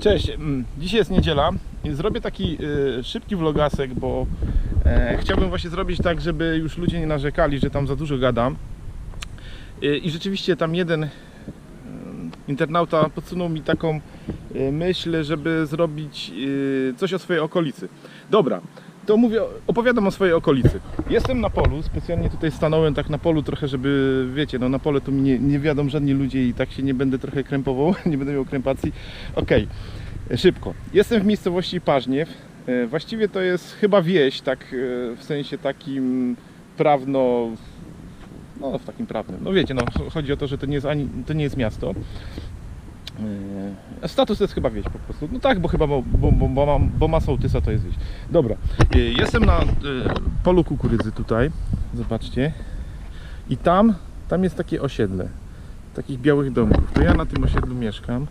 Cześć, mm, dzisiaj jest niedziela i zrobię taki y, szybki vlogasek, bo e, chciałbym właśnie zrobić tak, żeby już ludzie nie narzekali, że tam za dużo gadam. Y, I rzeczywiście tam jeden y, internauta podsunął mi taką myśl, żeby zrobić coś o swojej okolicy. Dobra, to mówię, opowiadam o swojej okolicy. Jestem na polu, specjalnie tutaj stanąłem tak na polu trochę, żeby, wiecie, no na pole tu mi nie, nie wiadą żadni ludzie i tak się nie będę trochę krępował, nie będę miał krępacji. Okej, szybko. Jestem w miejscowości Paźniew. E, Właściwie to jest chyba wieś, tak e, w sensie takim prawno, no w takim prawnym. No wiecie, no chodzi o to, że to nie jest, ani, to nie jest miasto. E, Status to jest chyba wieś po prostu. No tak, bo chyba, bo, bo, bo, bo, ma, sołtysa to jest wieś. Dobra, jestem na polu kukurydzy tutaj, zobaczcie. I tam, tam jest takie osiedle, takich białych domków. To ja na tym osiedlu mieszkam.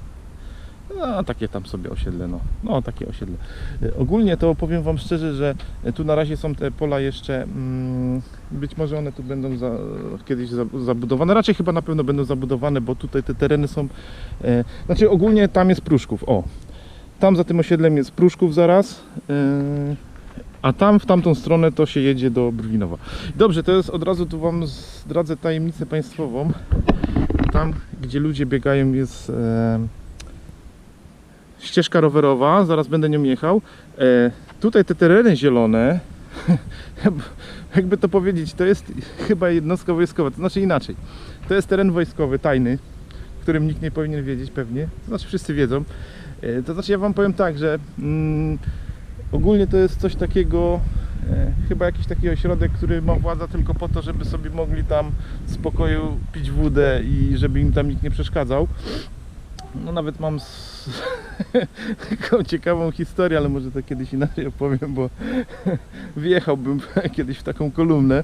No, takie tam sobie osiedle, no. No, takie osiedle. E, Ogólnie to powiem Wam szczerze, że e, tu na razie są te pola jeszcze, mm, być może one tu będą za, kiedyś za, zabudowane, raczej chyba na pewno będą zabudowane, bo tutaj te tereny są, e, znaczy ogólnie tam jest Pruszków, o. Tam za tym osiedlem jest Pruszków zaraz, e, a tam w tamtą stronę to się jedzie do Brwinowa. Dobrze, to jest od razu tu Wam zdradzę tajemnicę państwową. Tam, gdzie ludzie biegają jest... E, ścieżka rowerowa, zaraz będę nią jechał. E, tutaj te tereny zielone, jakby to powiedzieć, to jest chyba jednostka wojskowa, to znaczy inaczej. To jest teren wojskowy, tajny, którym nikt nie powinien wiedzieć pewnie, to znaczy wszyscy wiedzą. E, to znaczy ja Wam powiem tak, że mm, ogólnie to jest coś takiego, e, chyba jakiś taki ośrodek, który ma władza tylko po to, żeby sobie mogli tam w spokoju pić wódę i żeby im tam nikt nie przeszkadzał. No nawet mam s- taką ciekawą historię, ale może to kiedyś inaczej opowiem, bo wjechałbym kiedyś w taką kolumnę.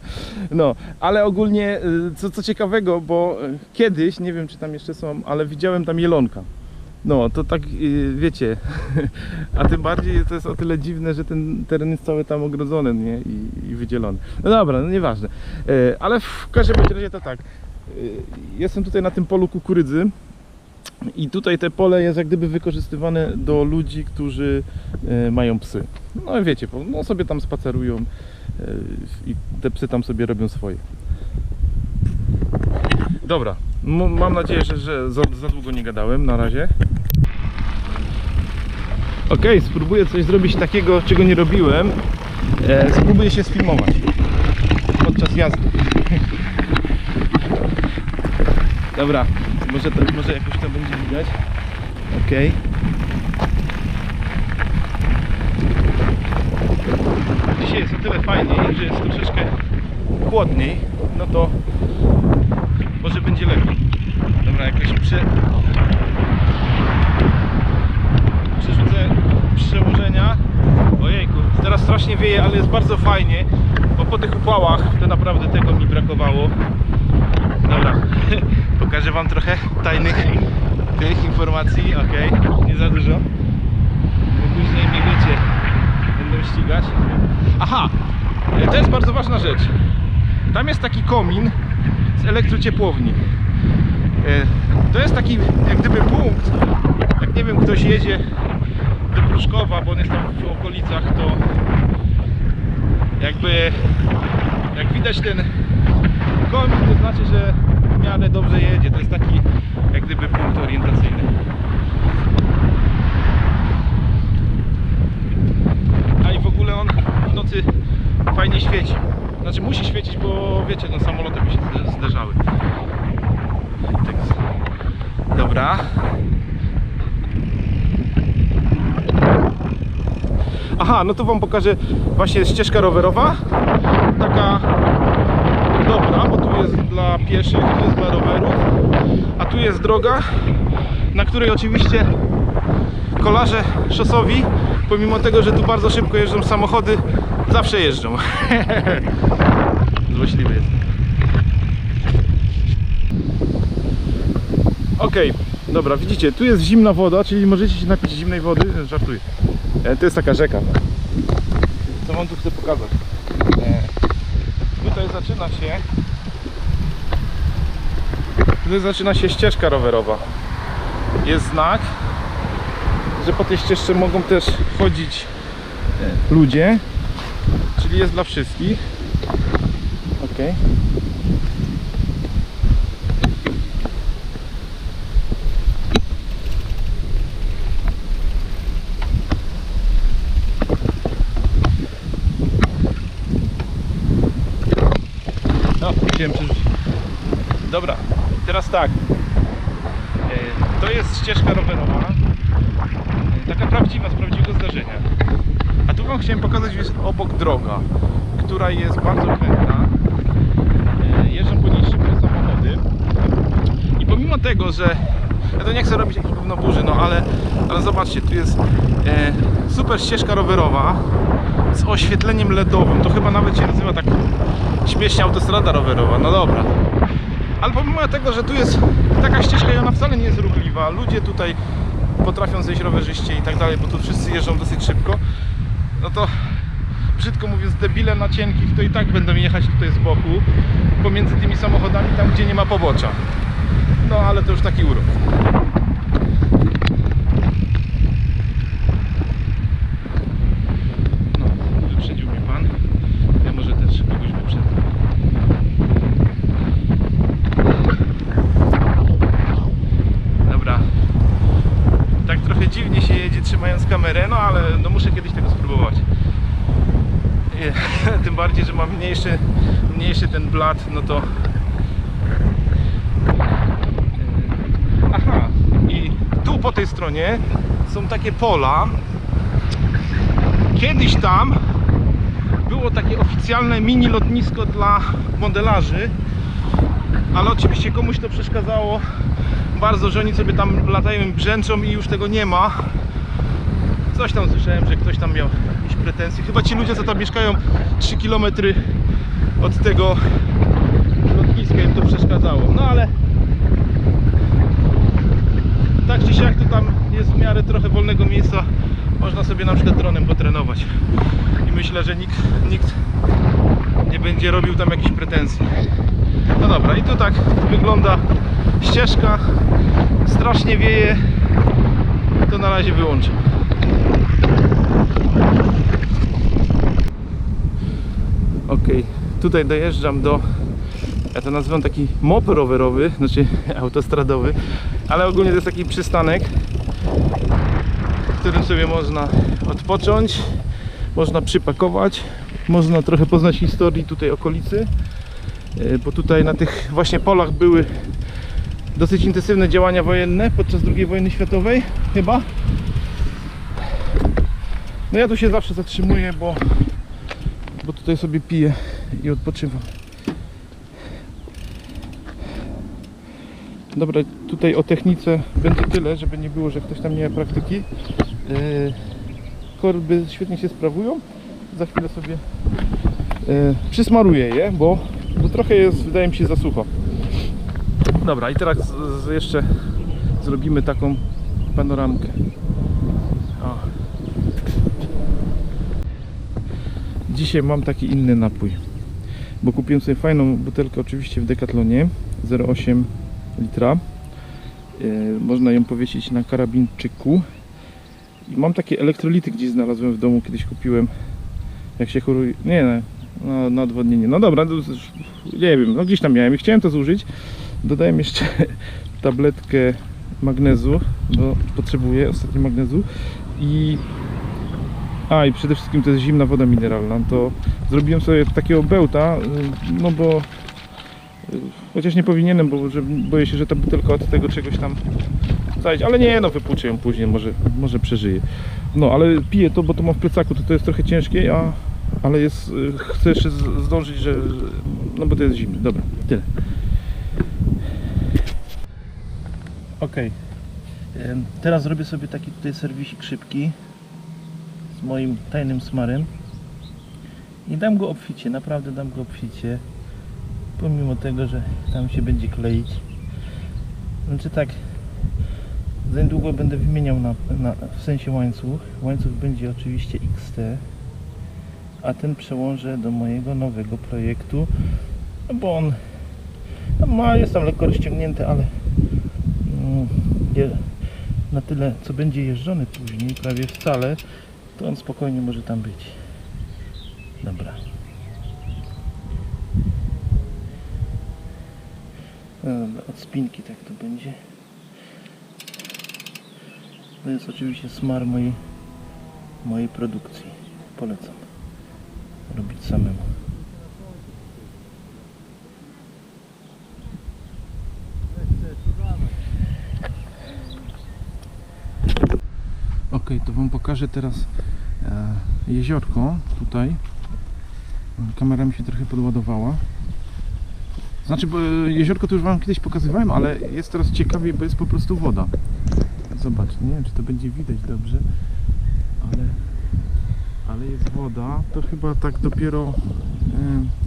No, ale ogólnie y, co, co ciekawego, bo y, kiedyś, nie wiem czy tam jeszcze są, ale widziałem tam jelonka. No, to tak y, wiecie, a tym bardziej to jest o tyle dziwne, że ten teren jest cały tam ogrodzony, nie? I, i wydzielony. No dobra, no nieważne. Ale w każdym razie to tak. Jestem tutaj na tym polu kukurydzy. I tutaj te pole jest jak gdyby wykorzystywane do ludzi, którzy e, mają psy. No wiecie, no sobie tam spacerują e, i te psy tam sobie robią swoje. Dobra, mam nadzieję, że, że za, za długo nie gadałem na razie. Ok, spróbuję coś zrobić takiego, czego nie robiłem. E, spróbuję się sfilmować podczas jazdy. Dobra, może, to, może jakoś to będzie widać. Okej. Dzisiaj jest o tyle fajniej, że jest troszeczkę chłodniej, no to może będzie lepiej. Dobra, jakoś prze... przerzucę przełożenia. Ojejku, teraz strasznie wieje, ale jest bardzo fajnie, bo po tych upałach to naprawdę tego mi brakowało. Dobra, pokażę Wam trochę tajnych tych informacji, ok, nie za dużo, bo później mnie wiecie, będą ścigać. Aha, e, to jest bardzo ważna rzecz. Tam jest taki komin z elektrociepłowni. E, To jest taki jak gdyby punkt, jak nie wiem, ktoś jedzie do Pruszkowa, bo on jest tam w okolicach, to jakby jak widać ten komin to znaczy, że miarę dobrze jedzie. To jest taki jak gdyby punkt orientacyjny. A i w ogóle on w nocy fajnie świeci. Znaczy musi świecić, bo wiecie, no samoloty by się zde- zderzały. Tak. Dobra. Aha, no to wam pokażę właśnie ścieżka rowerowa. Taka dobra, bo tu jest pieszych, tu jest dla rowerów, a tu jest droga, na której oczywiście kolarze szosowi, pomimo tego, że tu bardzo szybko jeżdżą samochody, zawsze jeżdżą. Złośliwy jest. Okej, dobra, widzicie, tu jest zimna woda, czyli możecie się napić zimnej wody, żartuję. E, To jest taka rzeka. Co wam tu chcę pokazać? E, Tutaj zaczyna się Tutaj zaczyna się ścieżka rowerowa. Jest znak, że po tej ścieżce mogą też chodzić ludzie, czyli jest dla wszystkich. Ok. No, chciałem przerzucić. Dobra, teraz tak. E, To jest ścieżka rowerowa. E, Taka prawdziwa, z prawdziwego zdarzenia. A tu Wam chciałem pokazać, jest obok droga, która jest bardzo kręta. E, Jeżdżą po niej szybko samochody. I pomimo tego, że ja to nie chcę robić jakiejś burzy, no ale, ale zobaczcie, tu jest e, super ścieżka rowerowa z oświetleniem LEDowym. To chyba nawet się nazywa tak śmiesznie autostrada rowerowa. No dobra. Ale pomimo tego, że tu jest taka ścieżka i ona wcale nie jest ruchliwa, ludzie tutaj potrafią zejść rowerzyście i tak dalej, bo tu wszyscy jeżdżą dosyć szybko, no to brzydko mówiąc debile na cienkich to i tak będą jechać tutaj z boku pomiędzy tymi samochodami tam gdzie nie ma pobocza. No ale to już taki urok. No, wyprzedził mnie pan. Ja może też kogoś wyprzedzę. Dobra. Tak trochę dziwnie się jedzie trzymając kamerę, no ale no muszę kiedyś tego spróbować. Nie, Tym bardziej, że mam mniejszy, mniejszy ten blat, no to... Aha, i tu po tej stronie są takie pola. Kiedyś tam było takie oficjalne mini lotnisko dla modelarzy, ale oczywiście komuś to przeszkadzało bardzo, że oni sobie tam latają brzęczą i już tego nie ma. Coś tam słyszałem, że ktoś tam miał jakieś pretensje. Chyba ci ludzie, co tam mieszkają 3 km od tego lotniska im to przeszkadzało. No ale tak czy siak to tam jest w miarę trochę wolnego miejsca. Można sobie na przykład dronem potrenować. I myślę, że nikt, nikt nie będzie robił tam jakichś pretensji. No dobra, i tu tak wygląda ścieżka. Strasznie wieje. To na razie wyłączę. Ok, tutaj dojeżdżam do. Ja to nazywam taki mop rowerowy, znaczy autostradowy, ale ogólnie to jest taki przystanek, w którym sobie można odpocząć, można przypakować, można trochę poznać historii tutaj okolicy, e, bo tutaj na tych właśnie polach były dosyć intensywne działania wojenne podczas II wojny światowej, chyba. No ja tu się zawsze zatrzymuję, bo, bo tutaj sobie piję i odpoczywam. Dobra, tutaj o technice będzie tyle, żeby nie było, że ktoś tam nie ma praktyki. Yy, korby świetnie się sprawują. Za chwilę sobie yy, przysmaruję je, bo, bo trochę jest, wydaje mi się, za sucho. Dobra, i teraz jeszcze zrobimy taką panoramkę. O. Dzisiaj mam taki inny napój, bo kupiłem sobie fajną butelkę oczywiście w Decathlonie 0,8 litra. Yy, można ją powiesić na karabinczyku. I mam takie elektrolity gdzieś znalazłem w domu, kiedyś kupiłem. Jak się choruje. Nie, no, no, na odwodnienie. No dobra, już, nie wiem, no gdzieś tam miałem i chciałem to zużyć. Dodałem jeszcze tabletkę magnezu, bo potrzebuję ostatnio magnezu. I a i przede wszystkim to jest zimna woda mineralna. To zrobiłem sobie takiego bełta, y, no bo y, chociaż nie powinienem, bo że boję się, że ta butelka od tego czegoś tam zajdzie, ale nie, no wypłuczę ją później, może, może przeżyję. No, ale piję to, bo to mam w plecaku, to to jest trochę ciężkie, a, ale jest, y, chcę jeszcze zdążyć, że, no bo to jest zimne. Dobra, tyle. Em, Teraz zrobię sobie taki tutaj serwisik szybki moim tajnym smarem. I dam go obficie, naprawdę dam go obficie. Pomimo tego, że tam się będzie kleić. Znaczy tak, za niedługo będę wymieniał na, na, w sensie łańcuch. Łańcuch będzie oczywiście XT, a ten przełożę do mojego nowego projektu, no bo on no ma, jest tam lekko rozciągnięty, ale mm, na tyle, co będzie jeżdżony później, prawie wcale, to on spokojnie może tam być. Dobra. Dobra, od spinki tak to będzie. To jest oczywiście smar mojej, mojej produkcji. Polecam robić samemu. Ok, to Wam pokażę teraz e, jeziorko tutaj. Kamera mi się trochę podładowała. Znaczy, bo e, jeziorko to już Wam kiedyś pokazywałem, ale jest teraz ciekawie, bo jest po prostu woda. Zobacz, nie wiem czy to będzie widać dobrze, ale, ale jest woda. To chyba tak dopiero.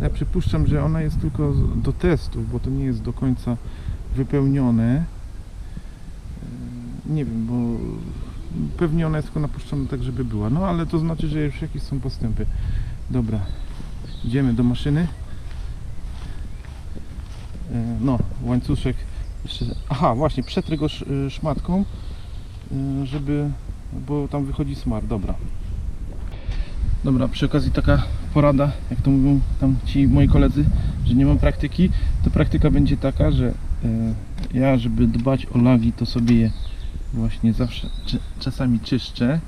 e, Ja przypuszczam, że ona jest tylko do testów, bo to nie jest do końca wypełnione. Nie wiem, bo pewnie ona jest tylko napuszczona tak, żeby była. No ale to znaczy, że już jakieś są postępy. Dobra, idziemy do maszyny. E, No, łańcuszek jeszcze. Aha, właśnie, przetrę go y, szmatką, y, żeby. bo tam wychodzi smar. Dobra. Dobra, przy okazji taka porada, jak to mówią tam ci moi koledzy, że nie mam praktyki, to praktyka będzie taka, że e, ja, żeby dbać o lagi, to sobie je właśnie zawsze czasami czyszczę.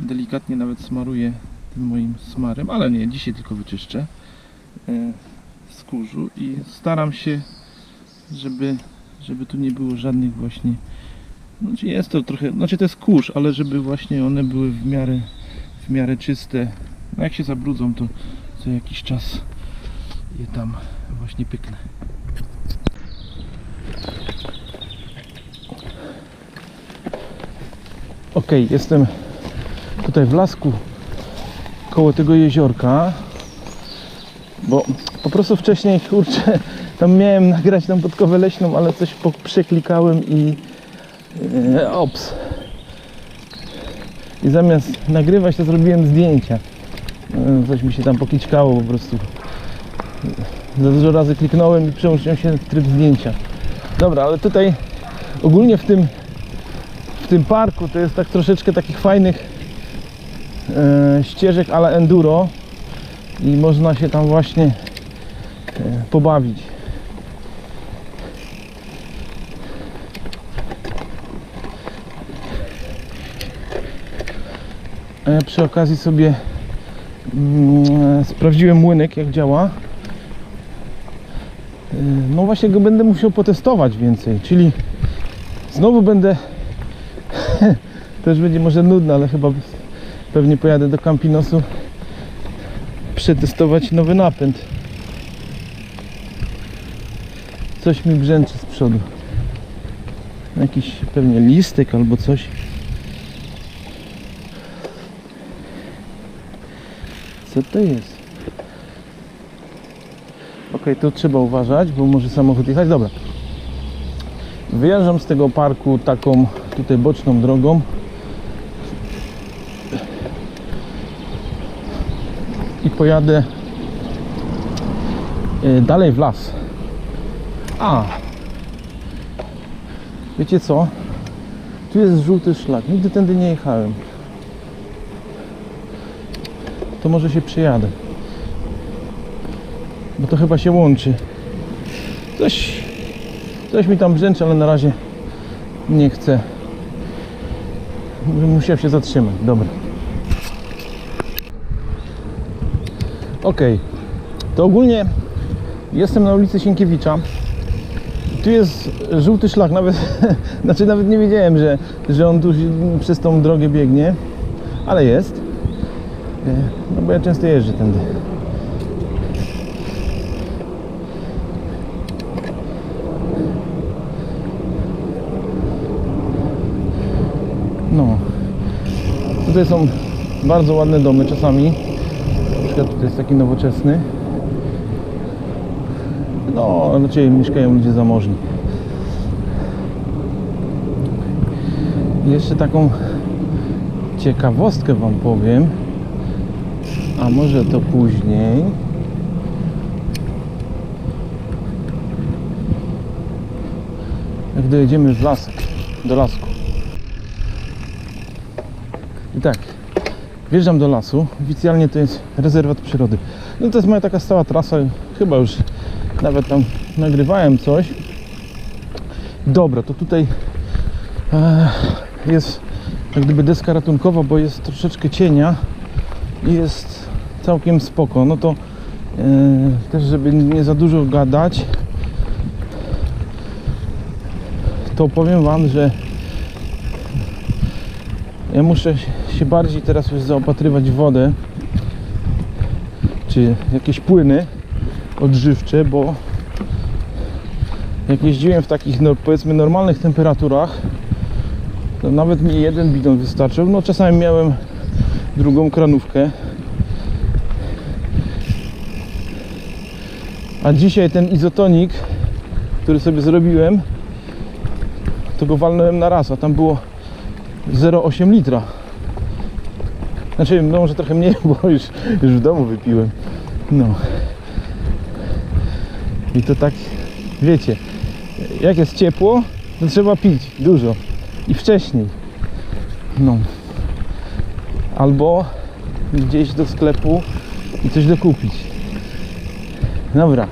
Delikatnie nawet smaruję tym moim smarem, ale nie, dzisiaj tylko wyczyszczę e, z kurzu i staram się, żeby, żeby tu nie było żadnych właśnie znaczy jest to trochę, znaczy to jest kurz, ale żeby właśnie one były w miarę w miarę czyste. No jak się zabrudzą, to co jakiś czas je tam właśnie pyknę. Ok, jestem tutaj w lasku koło tego jeziorka, bo po prostu wcześniej, kurczę, tam miałem nagrać tam podkowę leśną, ale coś przeklikałem i e, ops. I zamiast nagrywać, to zrobiłem zdjęcia. E, Coś mi się tam pokićkało po prostu. Za dużo razy kliknąłem i przełączyłem się w tryb zdjęcia. Dobra, ale tutaj ogólnie w tym w tym parku to jest tak troszeczkę takich fajnych e, ścieżek ale enduro i można się tam właśnie e, pobawić. Ja przy okazji sobie mm, sprawdziłem młynek jak działa. E, No właśnie go będę musiał potestować więcej, czyli znowu będę też będzie może nudne, ale chyba pewnie pojadę do Campinosu przetestować nowy napęd. Coś mi brzęczy z przodu. Jakiś pewnie listek albo coś. Co to jest? Ok, tu trzeba uważać, bo może samochód jechać. Dobra. Wyjeżdżam z tego parku taką tutaj boczną drogą. I pojadę y, dalej w las. A! Wiecie co? Tu jest żółty szlak. Nigdy tędy nie jechałem. To może się przejadę. Bo to chyba się łączy. Coś, coś mi tam brzęczy, ale na razie nie chcę. Musiałem się zatrzymać. Dobra. Ok. To ogólnie jestem na ulicy Sienkiewicza. Tu jest żółty szlak, nawet, znaczy nawet nie wiedziałem, że, że on tu przez tą drogę biegnie, ale jest. E, No bo ja często jeżdżę tędy. No. Tutaj są bardzo ładne domy czasami. Na przykład tutaj jest taki nowoczesny. No, raczej mieszkają ludzie zamożni. Jeszcze taką ciekawostkę Wam powiem. A może to później. Jak dojedziemy w do lasku. I tak, wjeżdżam do lasu. Oficjalnie to jest rezerwat przyrody. No to jest moja taka stała trasa. Chyba już nawet tam nagrywałem coś. Dobra, to tutaj e, jest jak gdyby deska ratunkowa, bo jest troszeczkę cienia i jest całkiem spoko. No to e, też, żeby nie za dużo gadać, to powiem Wam, że ja muszę się bardziej teraz już zaopatrywać wodę czy jakieś płyny odżywcze, bo jak jeździłem w takich no, powiedzmy normalnych temperaturach to nawet mi jeden bidon wystarczył. No czasami miałem drugą kranówkę. A dzisiaj ten izotonik który sobie zrobiłem to go walnąłem na raz, a tam było 0,8 litra znaczy no może trochę mniej, bo już, już w domu wypiłem. No. I to tak wiecie jak jest ciepło to trzeba pić dużo. I wcześniej. No. Albo gdzieś do sklepu i coś dokupić. Dobra.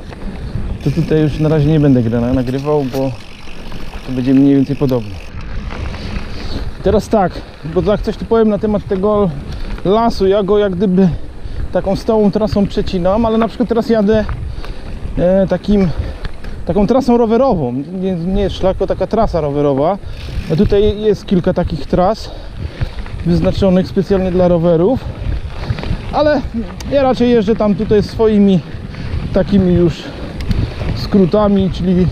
To tutaj już na razie nie będę nagrywał, bo to będzie mniej więcej podobne. Teraz tak, bo tak coś tu powiem na temat tego lasu, ja go jak gdyby taką stałą trasą przecinam, ale na przykład teraz jadę e, takim taką trasą rowerową. Nie, nie szlak, tylko taka trasa rowerowa. A tutaj jest kilka takich tras wyznaczonych specjalnie dla rowerów. Ale ja raczej jeżdżę tam tutaj swoimi takimi już skrótami, czyli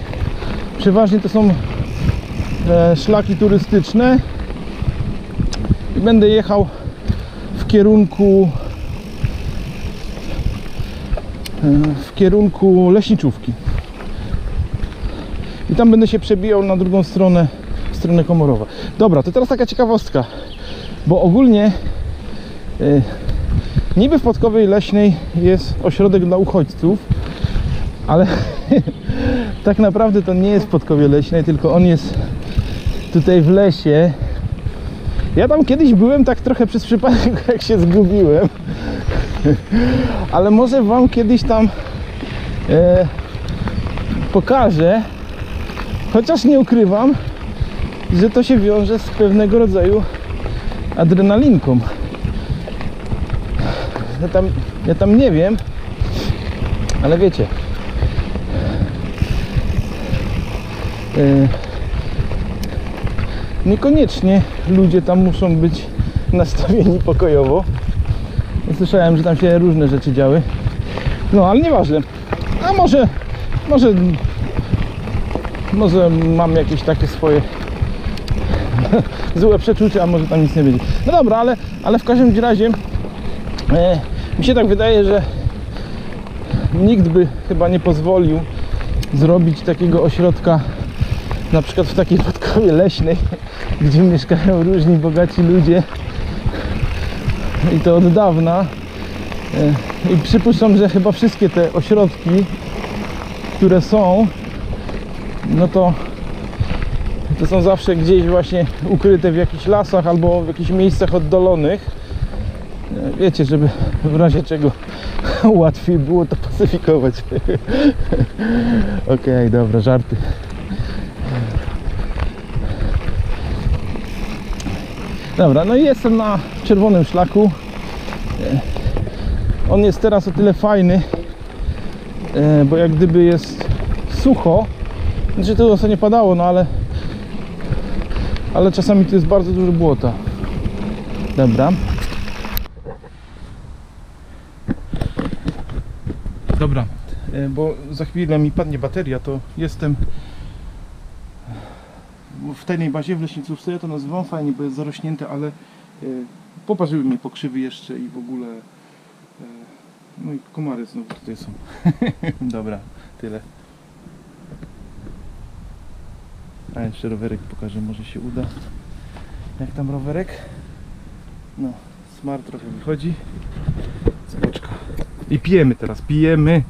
przeważnie to są e, szlaki turystyczne i będę jechał kierunku w kierunku leśniczówki i tam będę się przebijał na drugą stronę, stronę Komorowa. Dobra, to teraz taka ciekawostka, bo ogólnie y, niby w Podkowej Leśnej jest ośrodek dla uchodźców, ale tak naprawdę to nie jest w Podkowie Leśnej, tylko on jest tutaj w lesie. Ja tam kiedyś byłem tak trochę przez przypadek, jak się zgubiłem, ale może Wam kiedyś tam e, pokażę, Chociaż nie ukrywam, że to się wiąże z pewnego rodzaju adrenalinką. Ja tam, ja tam nie wiem, ale wiecie. Yy, niekoniecznie ludzie tam muszą być nastawieni pokojowo. Słyszałem, że tam się różne rzeczy działy. No, ale nieważne. A może, może może mam jakieś takie swoje złe przeczucia, a może tam nic nie będzie. No dobra, ale, ale w każdym razie e, mi się tak wydaje, że nikt by chyba nie pozwolił zrobić takiego ośrodka na przykład w takiej podkowie leśnej, gdzie mieszkają różni bogaci ludzie. I to od dawna. E, i przypuszczam, że chyba wszystkie te ośrodki które są no to to są zawsze gdzieś właśnie ukryte w jakichś lasach albo w jakichś miejscach oddalonych E, wiecie, żeby w razie czego łatwiej było to pacyfikować. Okej, dobra, żarty dobra, no i jestem na czerwonym szlaku E, on jest teraz o tyle fajny e, bo jak gdyby jest sucho znaczy tu ostatnio padało, no ale ale czasami tu jest bardzo dużo błota. Dobra. Dobra, e, bo za chwilę mi padnie bateria, to jestem w tajnej bazie w Leśnicówce, ja to nazywam fajnie, bo jest zarośnięte, ale e, poparzyły mnie pokrzywy jeszcze i w ogóle e, no i komary znowu tutaj są. Dobra, tyle. A jeszcze rowerek pokażę, może się uda. Jak tam rowerek? No, smart trochę wychodzi. Spoczka. I pijemy teraz, pijemy.